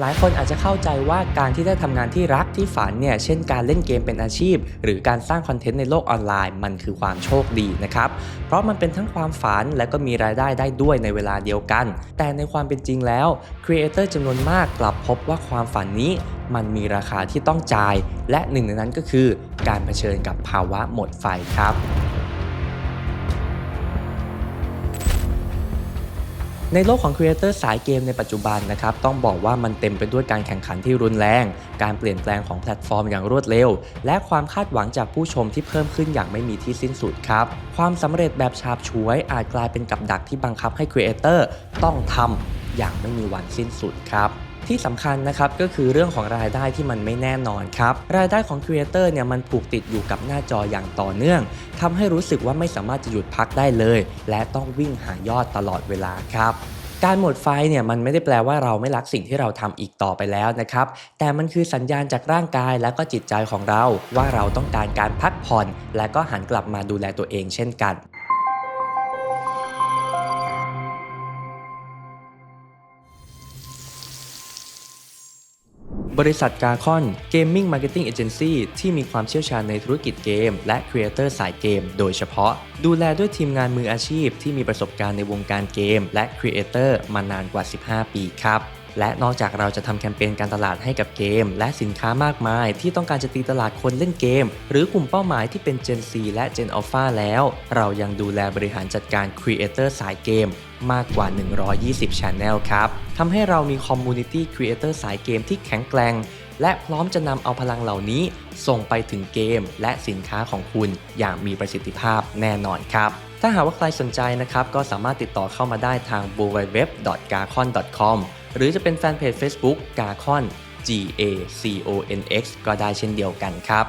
หลายคนอาจจะเข้าใจว่าการที่ได้ทำงานที่รักที่ฝันเนี่ย เช่นการเล่นเกมเป็นอาชีพ หรือการสร้างคอนเทนต์ในโลกออนไลน์ มันคือความโชคดีนะครับ เพราะมันเป็นทั้งความฝันและก็มีรายได้ได้ด้วยในเวลาเดียวกัน แต่ในความเป็นจริงแล้วครีเอเตอร์จำนวนมากกลับพบว่าความฝันนี้มันมีราคาที่ต้องจ่าย และหนึ่งในนั้นก็คือ การเผชิญกับภาวะหมดไฟครับ ในโลกของครีเอเตอร์สายเกมในปัจจุบันนะครับต้องบอกว่ามันเต็มไปด้วยการแข่งขันที่รุนแรง การเปลี่ยนแปลงของแพลตฟอร์มอย่างรวดเร็ว และความคาดหวังจากผู้ชมที่เพิ่มขึ้นอย่างไม่มีที่สิ้นสุดครับ ความสำเร็จแบบฉาบฉวยอาจกลายเป็นกับดักที่บังคับให้ครีเอเตอร์ต้องทำอย่างไม่มีวันสิ้นสุดครับ ที่สำคัญนะครับก็คือเรื่องของรายได้ที่มันไม่แน่นอนครับรายได้ของครีเอเตอร์เนี่ยมันผูกติดอยู่กับหน้าจออย่างต่อเนื่องทำให้รู้สึกว่าไม่สามารถจะหยุดพักได้เลย และต้องวิ่งหายอดตลอดเวลาครับการหมดไฟเนี่ยมันไม่ได้แปลว่าเราไม่รักสิ่งที่เราทำอีกต่อไปแล้วนะครับ แต่มันคือสัญญาณจากร่างกายและก็จิตใจของเรา ว่าเราต้องการการพักผ่อน และก็หันกลับมาดูแลตัวเองเช่นกัน บริษัทกาคอนเกมมิ่งมาร์เก็ตติ้งเอเจนซี่ที่มีความเชี่ยวชาญในธุรกิจเกม และครีเอเตอร์สายเกมโดยเฉพาะ ดูแลด้วยทีมงานมืออาชีพที่มีประสบการณ์ในวงการเกม และครีเอเตอร์มานานกว่า 15 ปีครับ และนอกจากเราจะทำแคมเปญการตลาดให้กับเกม และสินค้ามากมาย ที่ต้องการจะตีตลาดคนเล่นเกม หรือกลุ่มเป้าหมายที่เป็น Gen C และ Gen Alpha แล้ว เรายังดูแลบริหารจัดการครีเอเตอร์สายเกมมากกว่า 120 Channel ครับทำให้เรามีคอมมูนิตี้ครีเอเตอร์สายเกมที่แข็งแกร่งและพร้อมจะนำเอาพลังเหล่านี้ ส่งไปถึงเกม และสินค้าของคุณอย่างมีประสิทธิภาพแน่นอนครับ ถ้าหากว่าใครสนใจนะครับ ก็สามารถติดต่อเข้ามาได้ทาง www.gacon.com หรือจะเป็นแฟนเพจ Facebook g a c o n G A C O N X ก็ได้เช่นเดียวกันครับ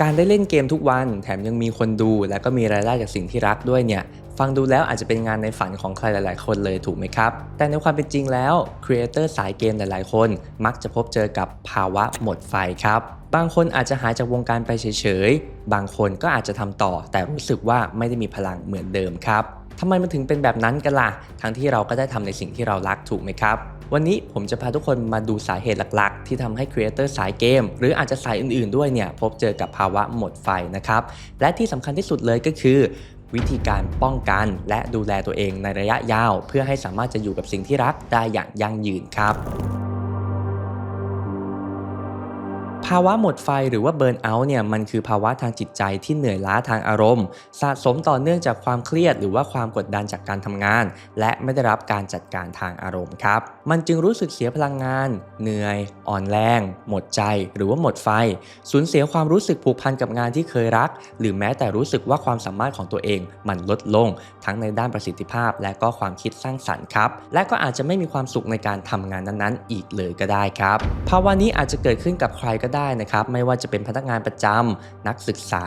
การได้เล่นเกมทุกวันแถมยังมีคนดู และก็มีรายได้จากสิ่งที่รักด้วยเนี่ย ฟังดูแล้วอาจจะเป็นงานในฝันของใครหลาย ๆ คนเลยถูกไหมครับ แต่ในความเป็นจริงแล้วครีเอเตอร์สายเกมหลาย ๆ คน มักจะพบเจอกับภาวะหมดไฟครับบางคนอาจจะหายจากวงการไปเฉย ๆ บางคนก็อาจจะทำต่อ แต่รู้สึกว่าไม่ได้มีพลังเหมือนเดิมครับ ทำไมมันถึงเป็นแบบนั้นกันล่ะ ทั้งที่เราก็ได้ทำในสิ่งที่เรารักถูกไหมครับวันนี้ผมจะพาทุกคนมาดูสาเหตุหลักๆ ที่ทำให้ครีเอเตอร์สายเกม หรืออาจจะสายอื่นๆด้วยเนี่ย พบเจอกับภาวะหมดไฟนะครับ และที่สำคัญที่สุดเลยก็คือ วิธีการป้องกัน และดูแลตัวเองในระยะยาว เพื่อให้สามารถจะอยู่กับสิ่งที่รักได้อย่างยั่งยืนครับ ภาวะหมดไฟหรือว่าเบิร์นเอาท์เนี่ยมันคือภาวะทางจิตใจที่เหนื่อยล้าทางอารมณ์สะสมต่อเนื่องจากความเครียดหรือว่าความกดดันจากการทำงาน และไม่ได้รับการจัดการทางอารมณ์ครับ มันจึงรู้สึกเสียพลังงาน เหนื่อย อ่อนแรง หมดใจ หรือว่าหมดไฟ สูญเสียความรู้สึกผูกพันกับงานที่เคยรัก หรือแม้แต่รู้สึกว่าความสามารถของตัวเอง มันลดลง ทั้งในด้านประสิทธิภาพ และก็ความคิดสร้างสรรค์ครับ และก็อาจจะไม่มีความสุขในการทำงานนั้นๆ อีกเลยก็ได้ครับ ภาวะนี้อาจจะเกิดขึ้นกับใครก็ได้นะครับ ไม่ว่าจะเป็นพนักงานประจำนักศึกษา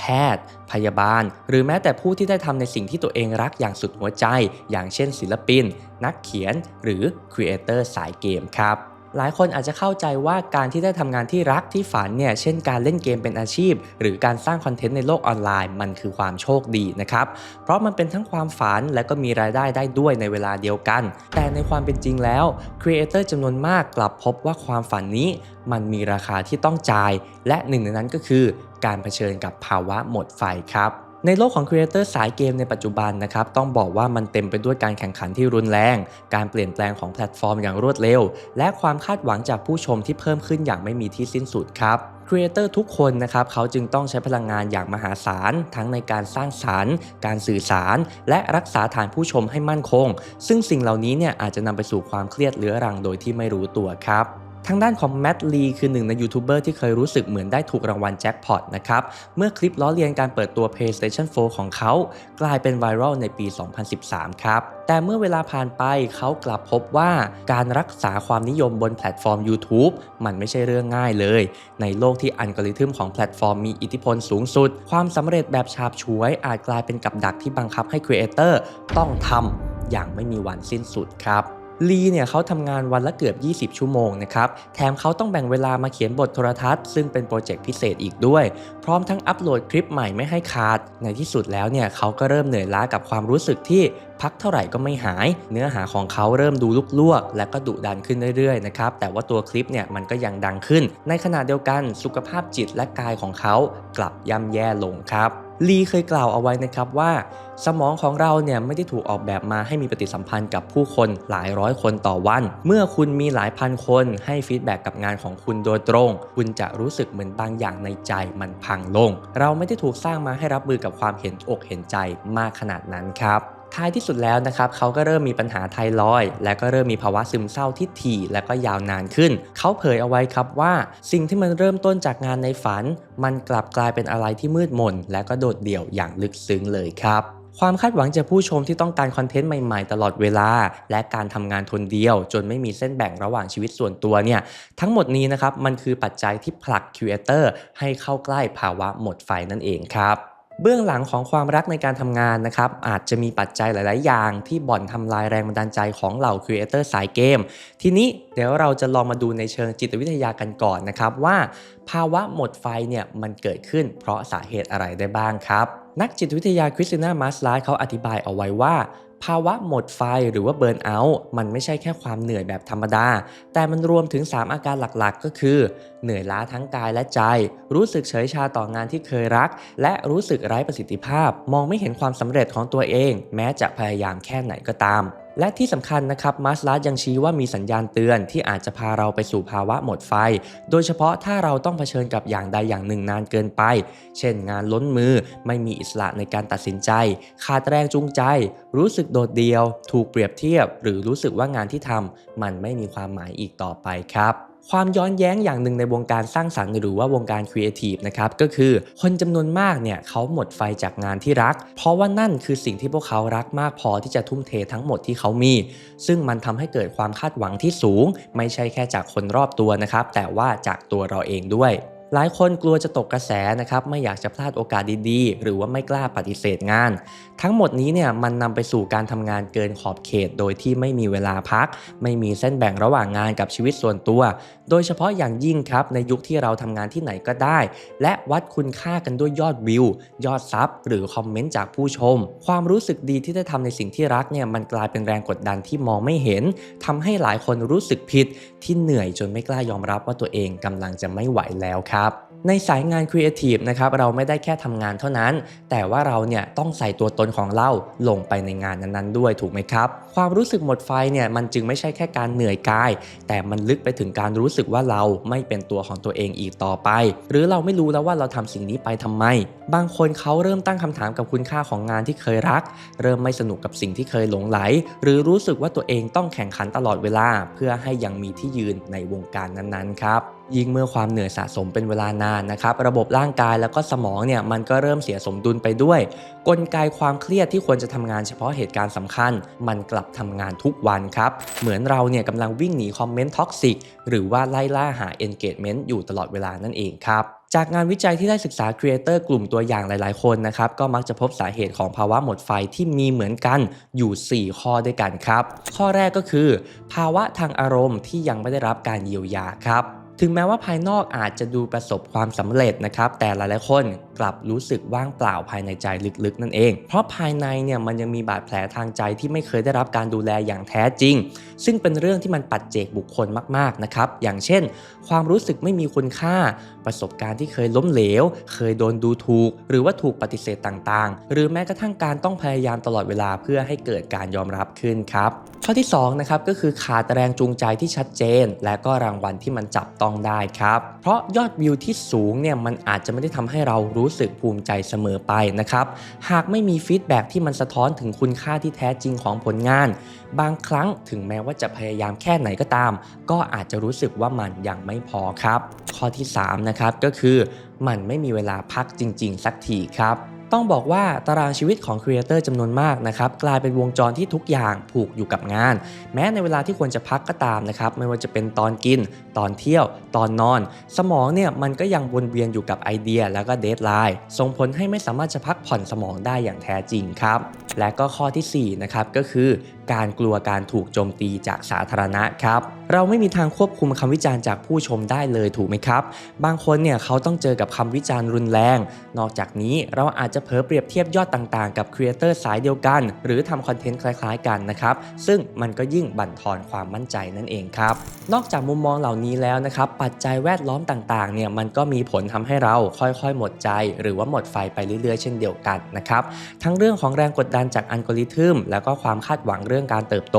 แพทย์ พยาบาล หรือแม้แต่ผู้ที่ได้ทำในสิ่งที่ตัวเองรักอย่างสุดหัวใจ อย่างเช่นศิลปิน นักเขียน หรือครีเอเตอร์สายเกมครับ หลายคนอาจจะเข้าใจว่าการที่ได้ทำงานที่รักที่ฝันเนี่ยเช่นการเล่นเกมเป็นอาชีพ หรือการสร้างคอนเทนต์ในโลกออนไลน์ มันคือความโชคดีนะครับ เพราะมันเป็นทั้งความฝันและก็มีรายได้ได้ด้วยในเวลาเดียวกัน แต่ในความเป็นจริงแล้วครีเอเตอร์จำนวนมากกลับพบว่าความฝันนี้มันมีราคาที่ต้องจ่าย และหนึ่งในนั้นก็คือการเผชิญกับภาวะหมดไฟครับ ในโลกของครีเอเตอร์สายเกมในปัจจุบันนะครับต้องบอกว่ามันเต็มไปด้วยการแข่งขันที่รุนแรง การเปลี่ยนแปลงของแพลตฟอร์มอย่างรวดเร็ว และความคาดหวังจากผู้ชมที่เพิ่มขึ้นอย่างไม่มีที่สิ้นสุดครับครีเอเตอร์ทุกคนนะครับเขาจึงต้องใช้พลังงานอย่างมหาศาล ทั้งในการสร้างสารรค์ การสื่อสาร และรักษาฐานผู้ชมให้มั่นคง ซึ่งสิ่งเหล่านี้เนี่ยอาจจะนำไปสู่ความเครียดเรื้อรังโดยที่ไม่รู้ตัวครับ ทางด้านของแม t ลีคือหนึ่งในยูทูบเบอร์ที่เคยรู้สึกเหมือนได้ถูกรางวัลแจ็คพอตนะครับ เมื่อคลิปล้อเลียนการเปิดตัว PlayStation 4 ของเขา กลายเป็นไวรัลในปี 2013 ครับ แต่เมื่อเวลาผ่านไปเขากลับพบว่าการรักษาความนิยมบนแพลตฟอร์ม YouTube มันไม่ใช่เรื่องง่ายเลย ในโลกที่อัลกอริทึมของแพลตฟอร์มมีอิทธิพลสูงสุด ความสำเร็จแบบฉาบฉวยอาจกลายเป็นกับดักที่บังคับให้ครีเอเตอร์ต้องทำอย่างไม่มีวันสิ้นสุดครับ ลีเนี่ยเขาทำงานวันละเกือบ 20 ชั่วโมงนะครับ แถมเขาต้องแบ่งเวลามาเขียนบทโทรทัศน์ ซึ่งเป็นโปรเจกต์พิเศษอีกด้วย พร้อมทั้งอัปโหลดคลิปใหม่ไม่ให้ขาด ในที่สุดแล้วเนี่ยเขาก็เริ่มเหนื่อยล้ากับความรู้สึกที่ พักเท่าไหร่ก็ไม่หาย เนื้อหาของเขาเริ่มดูลุกลวก และก็ดุดันขึ้นเรื่อยๆนะครับแต่ว่าตัวคลิปเนี่ยมันก็ยังดังขึ้น ในขณะเดียวกันสุขภาพจิตและกายของเขากลับย่ำแย่ลงครับลีเคยกล่าวเอาไว้นะครับว่า สมองของเราเนี่ยไม่ได้ถูกออกแบบมาให้มีปฏิสัมพันธ์กับผู้คนหลายร้อยคนต่อวัน เมื่อคุณมีหลายพันคนให้ฟีดแบ็กกับงานของคุณโดยตรง คุณจะรู้สึกเหมือนบางอย่างในใจมันพังลง เราไม่ได้ถูกสร้างมาให้รับมือกับความเห็นอกเห็นใจมากขนาดนั้นครับ ท้ายที่สุดแล้วนะครับเขาก็เริ่มมีปัญหาไทรอยด์และก็เริ่มมีภาวะซึมเศร้าที่ถี่และก็ยาวนานขึ้น เขาเผยเอาไว้ครับว่า สิ่งที่มันเริ่มต้นจากงานในฝัน มันกลับกลายเป็นอะไรที่มืดมน และก็โดดเดี่ยวอย่างลึกซึ้งเลยครับความคาดหวังจากผู้ชมที่ต้องการคอนเทนต์ใหม่ๆ ตลอดเวลา และการทำงานทนเดียว จนไม่มีเส้นแบ่งระหว่างชีวิตส่วนตัวเนี่ย ทั้งหมดนี้นะครับ มันคือปัจจัยที่ผลักครีเอเตอร์ให้เข้าใกล้ภาวะหมดไฟนั่นเองครับ เบื้องหลังของความรักในการทำงานนะครับอาจจะมีปัจจัยหลาย ๆ อย่างที่บ่อนทำลายแรงบันดาลใจของเหล่าครีเอเตอร์สายเกม ทีนี้เดี๋ยวเราจะลองมาดูในเชิงจิตวิทยากันก่อนนะครับว่า ภาวะหมดไฟเนี่ยมันเกิดขึ้นเพราะสาเหตุอะไรได้บ้างครับ นักจิตวิทยาคริสติน่ามาสลาเขาอธิบายเอาไว้ว่า ภาวะหมดไฟหรือว่าเบิร์นเอาท์มันไม่ใช่แค่ความเหนื่อยแบบธรรมดา แต่มันรวมถึง 3 อาการหลักๆ ก็คือ เหนื่อยล้าทั้งกายและใจ รู้สึกเฉยชาต่องานที่เคยรัก และรู้สึกไร้ประสิทธิภาพ มองไม่เห็นความสำเร็จของตัวเอง แม้จะพยายามแค่ไหนก็ตาม และที่สำคัญนะครับมาสลัดยังชี้ว่ามีสัญญาณเตือนที่อาจจะพาเราไปสู่ภาวะหมดไฟ โดยเฉพาะถ้าเราต้องเผชิญกับอย่างใดอย่างหนึ่งนานเกินไป เช่นงานล้นมือ ไม่มีอิสระในการตัดสินใจ ขาดแรงจูงใจ รู้สึกโดดเดี่ยว ถูกเปรียบเทียบ หรือรู้สึกว่างานที่ทำมันไม่มีความหมายอีกต่อไปครับ ความย้อนแย้งอย่างหนึ่งในวงการสร้างสรรค์หรือว่าวงการครีเอทีฟนะครับก็คือคนจำนวนมากเนี่ยเขาหมดไฟจากงานที่รัก เพราะว่านั่นคือสิ่งที่พวกเขารักมากพอที่จะทุ่มเททั้งหมดที่เขามี ซึ่งมันทำให้เกิดความคาดหวังที่สูง ไม่ใช่แค่จากคนรอบตัวนะครับแต่ว่าจากตัวเราเองด้วย หลายคนกลัวจะตกกระแสนะครับไม่อยากจะพลาดโอกาสดีๆ หรือว่าไม่กล้าปฏิเสธงาน ทั้งหมดนี้เนี่ยมันนำไปสู่การทำงานเกินขอบเขต โดยที่ไม่มีเวลาพัก ไม่มีเส้นแบ่งระหว่างงานกับชีวิตส่วนตัว โดยเฉพาะอย่างยิ่งครับในยุคที่เราทำงานที่ไหนก็ได้ และวัดคุณค่ากันด้วยยอดวิว ยอดซับหรือคอมเมนต์จากผู้ชม ความรู้สึกดีที่ได้ทำในสิ่งที่รักเนี่ยมันกลายเป็นแรงกดดันที่มองไม่เห็นทำให้หลายคนรู้สึกผิดที่เหนื่อยจนไม่กล้ายอมรับว่าตัวเองกำลังจะไม่ไหวแล้วครับ ในสายงานครีเอทีฟนะครับเราไม่ได้แค่ทำงานเท่านั้น แต่ว่าเราเนี่ยต้องใส่ตัวตนของเราลงไปในงานนั้นๆด้วยถูกไหมครับ ความรู้สึกหมดไฟเนี่ยมันจึงไม่ใช่แค่การเหนื่อยกาย แต่มันลึกไปถึงการรู้สึกว่าเราไม่เป็นตัวของตัวเองอีกต่อไป หรือเราไม่รู้แล้วว่าเราทำสิ่งนี้ไปทำไม บางคนเขาเริ่มตั้งคำถามกับคุณค่าของงานที่เคยรัก เริ่มไม่สนุกกับสิ่งที่เคยหลงไหล หรือรู้สึกว่าตัวเองต้องแข่งขันตลอดเวลา เพื่อให้ยังมีที่ยืนในวงการนั้นๆครับ ยิ่งเมื่อความเหนื่อยสะสมเป็นเวลานานนะครับ ระบบร่างกายแล้วก็สมองเนี่ยมันก็เริ่มเสียสมดุลไปด้วย กลไกความเครียดที่ควรจะทำงานเฉพาะเหตุการณ์สำคัญ มันกลับทำงานทุกวันครับ เหมือนเราเนี่ยกำลังวิ่งหนีคอมเมนต์ท็อกซิกหรือว่าไล่ล่าหา engagement อยู่ตลอดเวลานั่นเองครับจากงานวิจัยที่ได้ศึกษาครีเอเตอร์กลุ่มตัวอย่างหลาย ๆ คนนะครับ ก็มักจะพบสาเหตุของภาวะหมดไฟที่มีเหมือนกันอยู่ 4 ข้อด้วยกันครับ ข้อแรกก็คือ ภาวะทางอารมณ์ที่ยังไม่ได้รับการเยียวยาครับ ถึงแม้ว่าภายนอกอาจจะดูประสบความสำเร็จนะครับ แต่หลายๆคนกลับรู้สึกว่างเปล่าภายในใจลึกๆ นั่นเอง เพราะภายในเนี่ยมันยังมีบาดแผลทางใจที่ไม่เคยได้รับการดูแลอย่างแท้จริง ซึ่งเป็นเรื่องที่มันปัจเจกบุคคลมากๆนะครับ อย่างเช่น ความรู้สึกไม่มีคุณค่า ประสบการณ์ที่เคยล้มเหลว เคยโดนดูถูก หรือว่าถูกปฏิเสธต่างๆ หรือแม้กระทั่งการต้องพยายามตลอดเวลาเพื่อให้เกิดการยอมรับขึ้นครับข้อที่2นะครับก็คือขาดแรงจูงใจที่ชัดเจน และก็รางวัลที่มันจับต้องได้ครับ เพราะยอดวิวที่สูงเนี่ยมันอาจจะไม่ได้ทำให้เรารู้สึกภูมิใจเสมอไปนะครับ หากไม่มีฟีดแบ็กที่มันสะท้อนถึงคุณค่าที่แท้จริงของผลงาน บางครั้งถึงแม้ว่าจะพยายามแค่ไหนก็ตาม ก็อาจจะรู้สึกว่ามันยังไม่พอครับ ข้อที่3นะครับก็คือมันไม่มีเวลาพักจริง ๆ สักทีครับ ต้องบอกว่าตารางชีวิตของครีเอเตอร์จำนวนมากนะครับกลายเป็นวงจรที่ทุกอย่างผูกอยู่กับงาน แม้ในเวลาที่ควรจะพักก็ตามนะครับไม่ว่าจะเป็นตอนกิน ตอนเที่ยว ตอนนอน สมองเนี่ยมันก็ยังวนเวียนอยู่กับไอเดียแล้วก็เดทไลน์ส่งผลให้ไม่สามารถจะพักผ่อนสมองได้อย่างแท้จริงครับ และก็ข้อทีสี่4นะครับก็คือ การกลัวการถูกโจมตีจากสาธารณะครับ เราไม่มีทางควบคุมคำวิจารณ์จากผู้ชมได้เลยถูกไหมครับ บางคนเนี่ยเขาต้องเจอกับคำวิจารณ์รุนแรง นอกจากนี้เราอาจจะเผลอเปรียบเทียบยอดต่างๆ กับครีเอเตอร์สายเดียวกัน หรือทำคอนเทนต์คล้ายๆกันนะครับ ซึ่งมันก็ยิ่งบั่นทอนความมั่นใจนั่นเองครับ นอกจากมุมมองเหล่านี้แล้วนะครับ ปัจจัยแวดล้อมต่างๆ เนี่ยมันก็มีผลทำให้เราค่อยๆ หมดใจ หรือว่าหมดไฟไปเรื่อยๆ เช่นเดียวกันนะครับ ทั้งเรื่องของแรงกดดันจากอัลกอริทึมแล้วก็ความคาดหวังเรื่องการเติบโต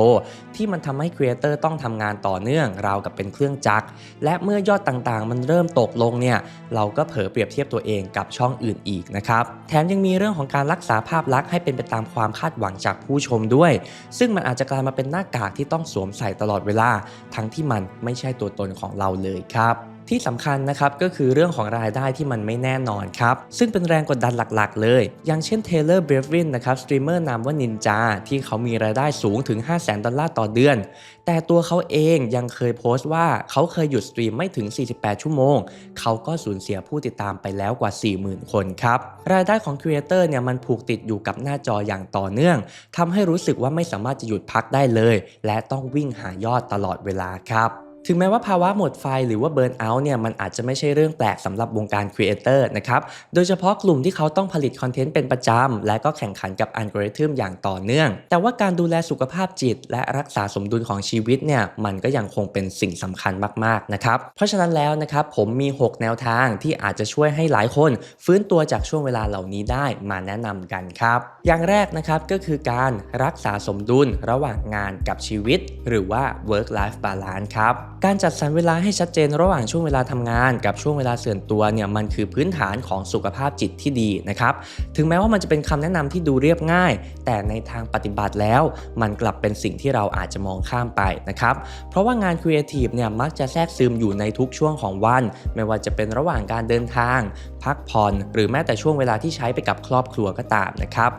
ที่มันทำให้ครีเอเตอร์ต้องทำงานต่อเนื่องราวกับเป็นเครื่องจักร และเมื่อยอดต่างๆ มันเริ่มตกลงเนี่ยเราก็เผลอเปรียบเทียบตัวเองกับช่องอื่นอีกนะครับแถมยังมีเรื่องของการรักษาภาพลักษณ์ให้เป็นไปตามความคาดหวังจากผู้ชมด้วย ซึ่งมันอาจจะกลายมาเป็นหน้ากากที่ต้องสวมใส่ตลอดเวลา ทั้งที่มันไม่ใช่ตัวตนของเราเลยครับ ที่สำคัญนะครับก็คือเรื่องของรายได้ที่มันไม่แน่นอนครับ ซึ่งเป็นแรงกดดันหลักๆ เลย อย่างเช่นเทเลอร์เบรวินนะครับสตรีมเมอร์นามว่านินจาที่เขามีรายได้สูงถึง 5 0 0 0 0 0ดอลลาร์ต่อเดือน แต่ตัวเขาเองยังเคยโพสต์ว่าเขาเคยหยุดสตรีมไม่ถึง 48 ชั่วโมง เขาก็สูญเสียผู้ติดตามไปแล้วกว่า 40,000 คนครับ รายได้ของครีเอเตอร์เนี่ยมันผูกติดอยู่กับหน้าจออย่างต่อเนื่องทำให้รู้สึกว่าไม่สามารถจะหยุดพักได้เลย และต้องวิ่งหายอดตลอดเวลาครับ ถึงแม้ว่าภาวะหมดไฟหรือว่าเบิร์นเอาท์เนี่ยมันอาจจะไม่ใช่เรื่องแปลกสำหรับวงการครีเอเตอร์นะครับ โดยเฉพาะกลุ่มที่เขาต้องผลิตคอนเทนต์เป็นประจำและก็แข่งขันกับอัลกอริทึมอย่างต่อเนื่อง แต่ว่าการดูแลสุขภาพจิต และรักษาสมดุลของชีวิตเนี่ยมันก็ยังคงเป็นสิ่งสำคัญมากๆนะครับ เพราะฉะนั้นแล้วนะครับผมมี 6 แนวทางที่อาจจะช่วยให้หลายคน ฟื้นตัวจากช่วงเวลาเหล่านี้ได้มาแนะนำกันครับ อย่างแรกนะครับก็คือการรักษาสมดุลระหว่างงานกับชีวิต หรือว่า work life balance ครับ การจัดสรรเวลาให้ชัดเจนระหว่างช่วงเวลาทำงาน กับช่วงเวลาส่วนตัวเนี่ยมันคือพื้นฐานของสุขภาพจิตที่ดีนะครับถึงแม้ว่ามันจะเป็นคำแนะนำที่ดูเรียบง่าย แต่ในทางปฏิบัติแล้ว มันกลับเป็นสิ่งที่เราอาจจะมองข้ามไปนะครับเพราะว่างานครีเอทีฟเนี่ยมักจะแทรกซึมอยู่ในทุกช่วงของวัน ไม่ว่าจะเป็นระหว่างการเดินทาง พักผ่อน หรือแม้แต่ช่วงเวลาที่ใช้ไปกับครอบครัวก็ตามนะครับ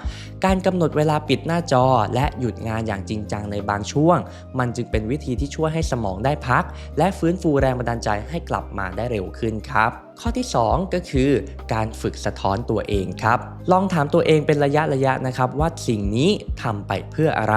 การกำหนดเวลาปิดหน้าจอ และหยุดงานอย่างจริงจังในบางช่วง มันจึงเป็นวิธีที่ช่วยให้สมองได้พักและฟื้นฟูแรงบันดาลใจให้กลับมาได้เร็วขึ้นครับข้อที่ 2 ก็คือการฝึกสะท้อนตัวเองครับ ลองถามตัวเองเป็นระยะระยะนะครับ ว่าสิ่งนี้ทำไปเพื่ออะไร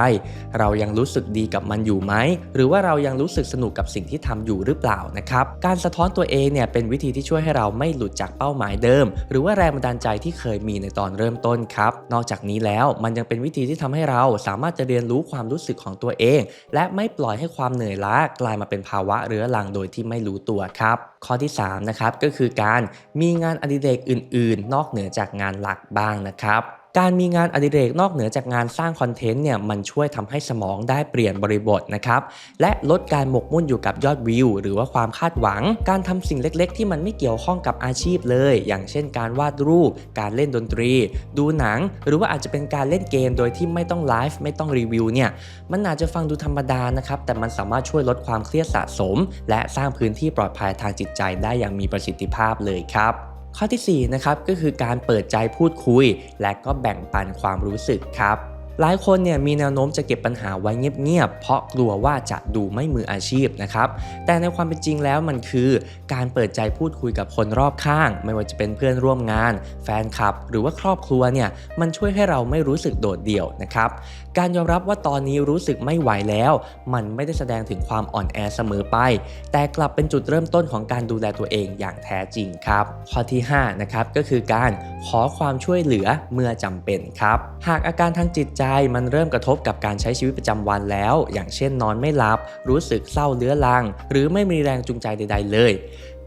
เรายังรู้สึกดีกับมันอยู่ไหม หรือว่าเรายังรู้สึกสนุกกับสิ่งที่ทำอยู่หรือเปล่านะครับ การสะท้อนตัวเองเนี่ยเป็นวิธีที่ช่วยให้เราไม่หลุดจากเป้าหมายเดิม หรือว่าแรงบันดาลใจที่เคยมีในตอนเริ่มต้นครับ นอกจากนี้แล้วมันยังเป็นวิธีที่ทำให้เราสามารถจะเรียนรู้ความรู้สึกของตัวเอง และไม่ปล่อยให้ความเหนื่อยล้ากลายมาเป็นภาวะเรื้อรังโดยที่ไม่รู้ตัวครับ ข้อที่3นะครับก็คือการมีงานอดิเรกอื่น ๆ นอกเหนือจากงานหลักบ้างนะครับ การมีงานอดิเรกนอกเหนือจากงานสร้างคอนเทนต์เนี่ยมันช่วยทำให้สมองได้เปลี่ยนบริบทนะครับและลดการหมกมุ่นอยู่กับยอดวิว หรือว่าความคาดหวัง การทำสิ่งเล็ก ๆ ที่มันไม่เกี่ยวข้องกับอาชีพเลย อย่างเช่น การวาดรูป การเล่นดนตรี ดูหนัง หรือว่าอาจจะเป็นการเล่นเกมโดยที่ไม่ต้องไลฟ์ไม่ต้องรีวิวเนี่ยมันอาจจะฟังดูธรรมดานะครับแต่มันสามารถช่วยลดความเครียดสะสม และสร้างพื้นที่ปลอดภัยทางจิตใจได้อย่างมีประสิทธิภาพเลยครับ ข้อที่4นะครับก็คือการเปิดใจพูดคุย และก็แบ่งปันความรู้สึกครับ หลายคนเนี่ยมีแนวโน้มจะเก็บปัญหาไว้เงียบๆ เพราะกลัวว่าจะดูไม่มืออาชีพนะครับ แต่ในความเป็นจริงแล้วมันคือ การเปิดใจพูดคุยกับคนรอบข้าง ไม่ว่าจะเป็นเพื่อนร่วมงาน แฟนคลับ หรือว่าครอบครัวเนี่ยมันช่วยให้เราไม่รู้สึกโดดเดี่ยวนะครับ การยอมรับว่าตอนนี้รู้สึกไม่ไหวแล้ว มันไม่ได้แสดงถึงความอ่อนแอเสมอไป แต่กลับเป็นจุดเริ่มต้นของการดูแลตัวเองอย่างแท้จริงครับ ข้อที่5นะครับก็คือการขอความช่วยเหลือเมื่อจำเป็นครับ หากอาการทางจิตใจมันเริ่มกระทบกับการใช้ชีวิตประจำวันแล้ว อย่างเช่นนอนไม่หลับ รู้สึกเศร้าเรื้อรัง หรือไม่มีแรงจูงใจใด ๆ เลย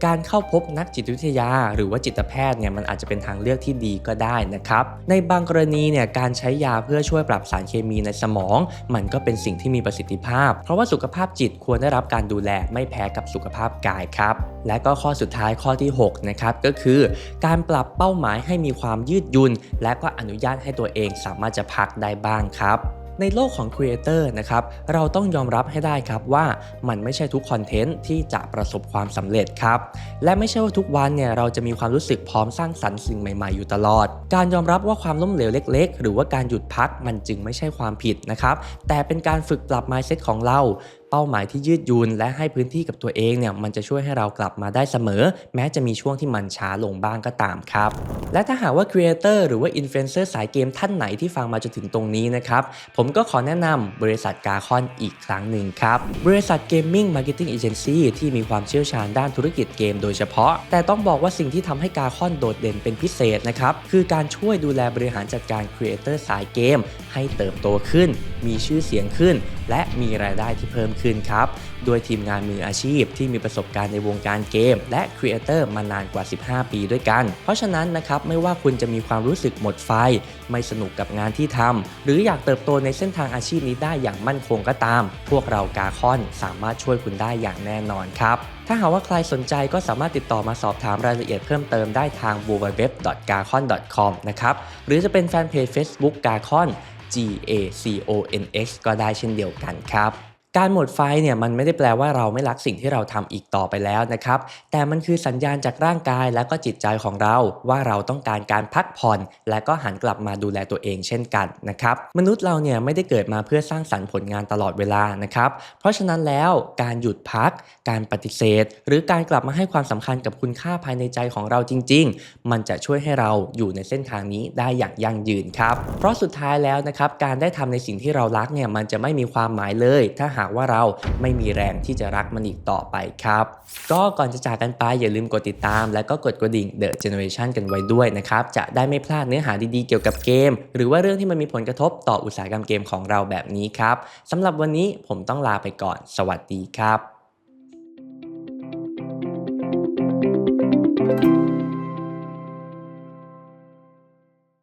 การเข้าพบนักจิตวิทยา หรือว่าจิตแพทย์เนี่ยมันอาจจะเป็นทางเลือกที่ดีก็ได้นะครับ ในบางกรณีเนี่ยการใช้ยาเพื่อช่วยปรับสารเคมีในสมอง มันก็เป็นสิ่งที่มีประสิทธิภาพ เพราะว่าสุขภาพจิตควรได้รับการดูแลไม่แพ้กับสุขภาพกายครับ และก็ข้อสุดท้ายข้อที่6นะครับก็คือการปรับเป้าหมายให้มีความยืดหยุ่นและก็อนุญาตให้ตัวเองสามารถจะพักได้บ้างครับ ในโลกของครีเอเตอร์นะครับเราต้องยอมรับให้ได้ครับว่ามันไม่ใช่ทุกคอนเทนต์ที่จะประสบความสำเร็จครับและไม่ใช่ว่าทุกวันเนี่ยเราจะมีความรู้สึกพร้อมสร้างสรรค์สิ่งใหม่ๆอยู่ตลอด การยอมรับว่าความล้มเหลวเล็ก ๆ หรือว่าการหยุดพักมันจึงไม่ใช่ความผิดนะครับแต่เป็นการฝึกปรับ mindset ของเรา เป้าหมายที่ยืดหยุ่นและให้พื้นที่กับตัวเองเนี่ยมันจะช่วยให้เรากลับมาได้เสมอ แม้จะมีช่วงที่มันช้าลงบ้างก็ตามครับ และถ้าหากว่าครีเอเตอร์หรือว่าอินฟลูเอนเซอร์สายเกมท่านไหนที่ฟังมาจนถึงตรงนี้นะครับ ผมก็ขอแนะนำบริษัทกาคอนอีกครั้งหนึ่งครับ บริษัทเกมมิ่งมาร์เก็ตติ้งเอเจนซี่ที่มีความเชี่ยวชาญด้านธุรกิจเกมโดยเฉพาะ แต่ต้องบอกว่าสิ่งที่ทำให้กาคอนโดดเด่นเป็นพิเศษนะครับคือการช่วยดูแลบริหารจัดการครีเอเตอร์สายเกม ให้เติบโตขึ้น มีชื่อเสียงขึ้น และมีรายได้ที่เพิ่มขึ้นครับด้วยทีมงานมืออาชีพที่มีประสบการณ์ในวงการเกม และครีเอเตอร์มานานกว่า 15 ปีด้วยกัน เพราะฉะนั้นนะครับไม่ว่าคุณจะมีความรู้สึกหมดไฟ ไม่สนุกกับงานที่ทำหรืออยากเติบโตในเส้นทางอาชีพนี้ได้อย่างมั่นคงก็ตาม พวกเรากาคอนสามารถช่วยคุณได้อย่างแน่นอนครับถ้าหากว่าใครสนใจก็สามารถติดต่อมาสอบถามรายละเอียดเพิ่มเติมได้ทาง www.gacon.com นะครับ หรือจะเป็นแฟนเพจ Facebook กาคอน G A C O N X ก็ได้เช่นเดียวกันครับ การหมดไฟเนี่ยมันไม่ได้แปลว่าเราไม่รักสิ่งที่เราทำอีกต่อไปแล้วนะครับ แต่มันคือสัญญาณจากร่างกายและก็จิตใจของเรา ว่าเราต้องการการพักผ่อน และก็หันกลับมาดูแลตัวเองเช่นกันนะครับ มนุษย์เราเนี่ยไม่ได้เกิดมาเพื่อสร้างสรรค์ผลงานตลอดเวลานะครับ เพราะฉะนั้นแล้วการหยุดพัก การปฏิเสธ หรือการกลับมาให้ความสำคัญกับคุณค่าภายในใจของเราจริง ๆ มันจะช่วยให้เราอยู่ในเส้นทางนี้ได้อย่างยั่งยืนครับ เพราะสุดท้ายแล้วนะครับการได้ทำในสิ่งที่เรารักเนี่ยมันจะไม่มีความหมายเลยถ้าหากว่าเราไม่มีแรงที่จะรักมันอีกต่อไปครับ ก็ก่อนจะจากกันไปอย่าลืมกดติดตาม และก็กดกระดิ่ง The Generation กันไว้ด้วยนะครับ จะได้ไม่พลาดเนื้อหาดีๆเกี่ยวกับเกม หรือว่าเรื่องที่มันมีผลกระทบต่ออุตสาหกรรมเกมของเราแบบนี้ครับสำหรับวันนี้ผมต้องลาไปก่อน สวัสดีครับ